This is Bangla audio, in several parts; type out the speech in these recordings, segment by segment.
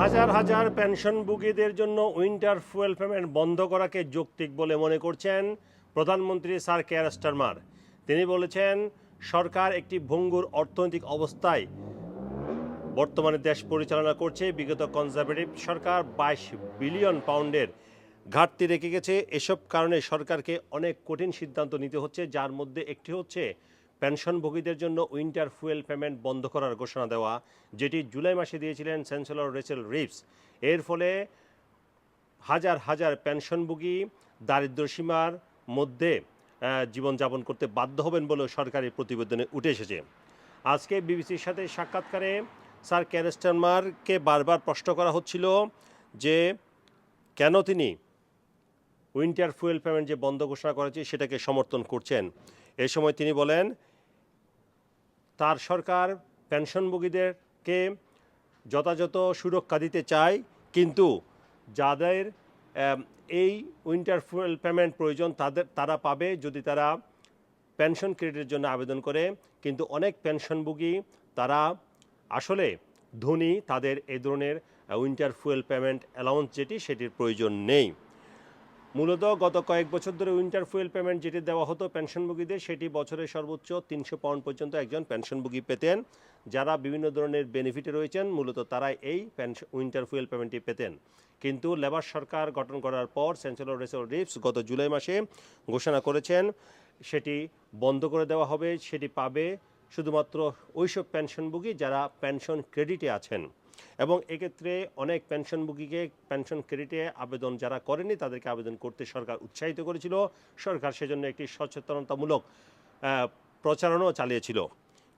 হাজার হাজার পেনশনভোগীদের জন্য উইন্টার ফুয়েল পেমেন্ট বন্ধ করাকে যৌক্তিক বলে মনে করছেন প্রধানমন্ত্রী স্যার কেয়ার স্টারমার। তিনি বলেছেন, সরকার একটি ভঙ্গুর অর্থনৈতিক অবস্থায় বর্তমানে দেশ পরিচালনা করছে। বিগত কনজারভেটিভ সরকার বাইশ বিলিয়ন পাউন্ডের ঘাটতি রেখে গেছে। এসব কারণে সরকারকে অনেক কঠিন সিদ্ধান্ত নিতে হচ্ছে, যার মধ্যে একটি হচ্ছে পেনশনভোগীদের জন্য উইন্টার ফুয়েল পেমেন্ট বন্ধ করার ঘোষণা দেওয়া, যেটি জুলাই মাসে দিয়েছিলেন চ্যান্সেলর রেচেল রিপস এর ফলে হাজার হাজার পেনশনভোগী দারিদ্র্য সীমার মধ্যে জীবনযাপন করতে বাধ্য হবেন বলেও সরকারি প্রতিবেদনে উঠে এসেছে। আজকে বিবিসির সাথে সাক্ষাৎকারে স্যার ক্যারেস্টারমারকে বারবার প্রশ্ন করা হচ্ছিল যে, কেন তিনি উইন্টার ফুয়েল পেমেন্ট যে বন্ধ ঘোষণা করেছে সেটাকে সমর্থন করছেন। এ সময় তিনি বলেন তার সরকার পেনশনভোগীদেরকে যথাযথ সুরক্ষা দিতে চায়, কিন্তু যাদের এই উইন্টার ফুয়েল পেমেন্ট প্রয়োজন তাদের, তারা পাবে যদি তারা পেনশন ক্রেডিটের জন্য আবেদন করে। কিন্তু অনেক পেনশনভোগী তারা আসলে ধনী, তাদের এই ধরনের উইন্টার ফুয়েল পেমেন্ট অ্যালাউন্স যেটি সেটির প্রয়োজন নেই। মূলত গত কয়েক বছর ধরে উইন্টার ফুয়েল পেমেন্ট যেটি দেওয়া হতো পেনশনভোগীদের, সেটি বছরের সর্বোচ্চ তিনশো পাউন্ড পর্যন্ত একজন পেনশনভোগী পেতেন। যারা বিভিন্ন ধরনের বেনিফিটে রয়েছেন, মূলত তারাই এই পেনশন উইন্টার ফুয়েল পেমেন্টটি পেতেন। কিন্তু লেবার সরকার গঠন করার পর চ্যান্সেলর রেসেল রিপস গত জুলাই মাসে ঘোষণা করেছেন, সেটি বন্ধ করে দেওয়া হবে, সেটি পাবে শুধুমাত্র ওইসব পেনশনভোগী যারা পেনশন ক্রেডিটে আছেন। এবং এক্ষেত্রে অনেক পেনশনভোগীকে পেনশন ক্রেডিটে আবেদন যারা করেনি তাদেরকে আবেদন করতে সরকার উৎসাহিত করেছিল। সরকার সেজন্য একটি সচেতনতামূলক প্রচারণাও চালিয়েছিল।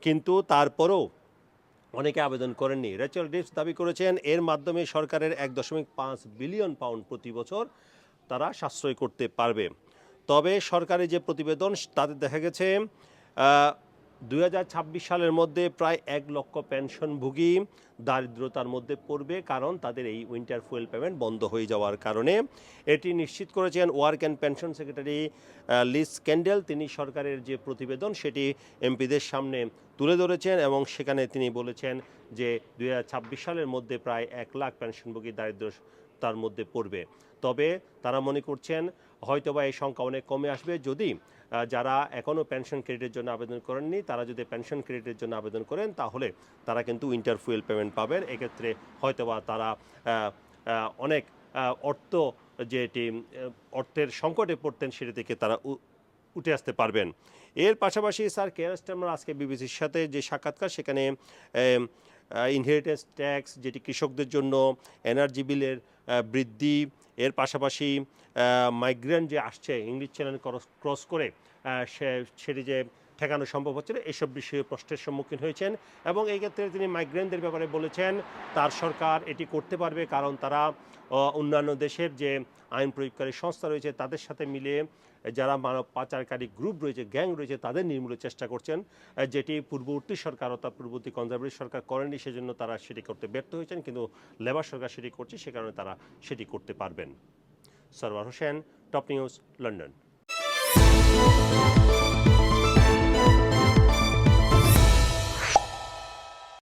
কিন্তু তারপরও অনেকে আবেদন করেননি। রেচেল ডিপস দাবি করেছেন, এর মাধ্যমে সরকারের এক দশমিক পাঁচ বিলিয়ন পাউন্ড প্রতি বছর তারা সাশ্রয় করতে পারবে। তবে সরকারের যে প্রতিবেদন, তাতে দেখা গেছে দুই হাজার ছাব্বিশ সালের মধ্যে প্রায় এক লক্ষ পেনশনভোগী দারিদ্রতার মধ্যে পড়বে কারণ তাদের এই উইন্টার ফুয়েল পেমেন্ট বন্ধ হয়ে যাওয়ার কারণে। এটি নিশ্চিত করেছেন work and pension secretary Liz Kendall তিনি সরকারের যে প্রতিবেদন, সেটি এমপিদের সামনে তুলে ধরেছেন এবং সেখানে তিনি বলেছেন যে দু হাজার ছাব্বিশ সালের মধ্যে প্রায় এক লাখ পেনশনভোগী দারিদ্র তার মধ্যে পড়বে। তবে তারা মনে করছেন হয়তোবা এই সংখ্যা অনেক কমে আসবে। যদি যারা এখনও পেনশন ক্রেডিটের জন্য আবেদন করেননি, তারা যদি পেনশন ক্রেডিটের জন্য আবেদন করেন, তাহলে তারা কিন্তু উইন্টার ফুয়েল পেমেন্ট পাবেন। এক্ষেত্রে হয়তোবা তারা অনেক অর্থ যেটি অর্থের সংকটে পড়তেন সেটি থেকে তারা উঠে আসতে পারবেন। এর পাশাপাশি স্যার কেয়ারস্টামার আজকে বিবিসির সাথে যে সাক্ষাৎকার, সেখানে ইনহেরিটেন্স ট্যাক্স যেটি কৃষকদের জন্য এনার্জি বিলের বৃদ্ধি এর পাশাপাশি মাইগ্রেন যে আসছে ইংলিশ চ্যানেল ক্রস করে সে সেটি যে ঠেকানো সম্ভব হচ্ছে না এসব বিষয়ে প্রশ্নের সম্মুখীন হয়েছেন এবং এই ক্ষেত্রে তিনি মাইগ্রেনদের ব্যাপারে বলেছেন, তার সরকার এটি করতে পারবে কারণ তারা অন্যান্য দেশের যে আইন প্রয়োগকারী সংস্থা রয়েছে, তাদের সাথে মিলে যারা মানব পাচারকারী গ্রুপ রয়েছে গ্যাং রয়েছে, তাদের নির্মূলের চেষ্টা করছেন যেটি পূর্ববর্তী সরকার অর্থাৎ পূর্ববর্তী কনজারভেটিভ সরকার করেনি সেজন্য তারা সেটি করতে ব্যর্থ হয়েছেন, কিন্তু লেবার সরকার সেটি করছে, সে কারণে তারা সেটি করতে পারবেন। Sarwar Hossain top news London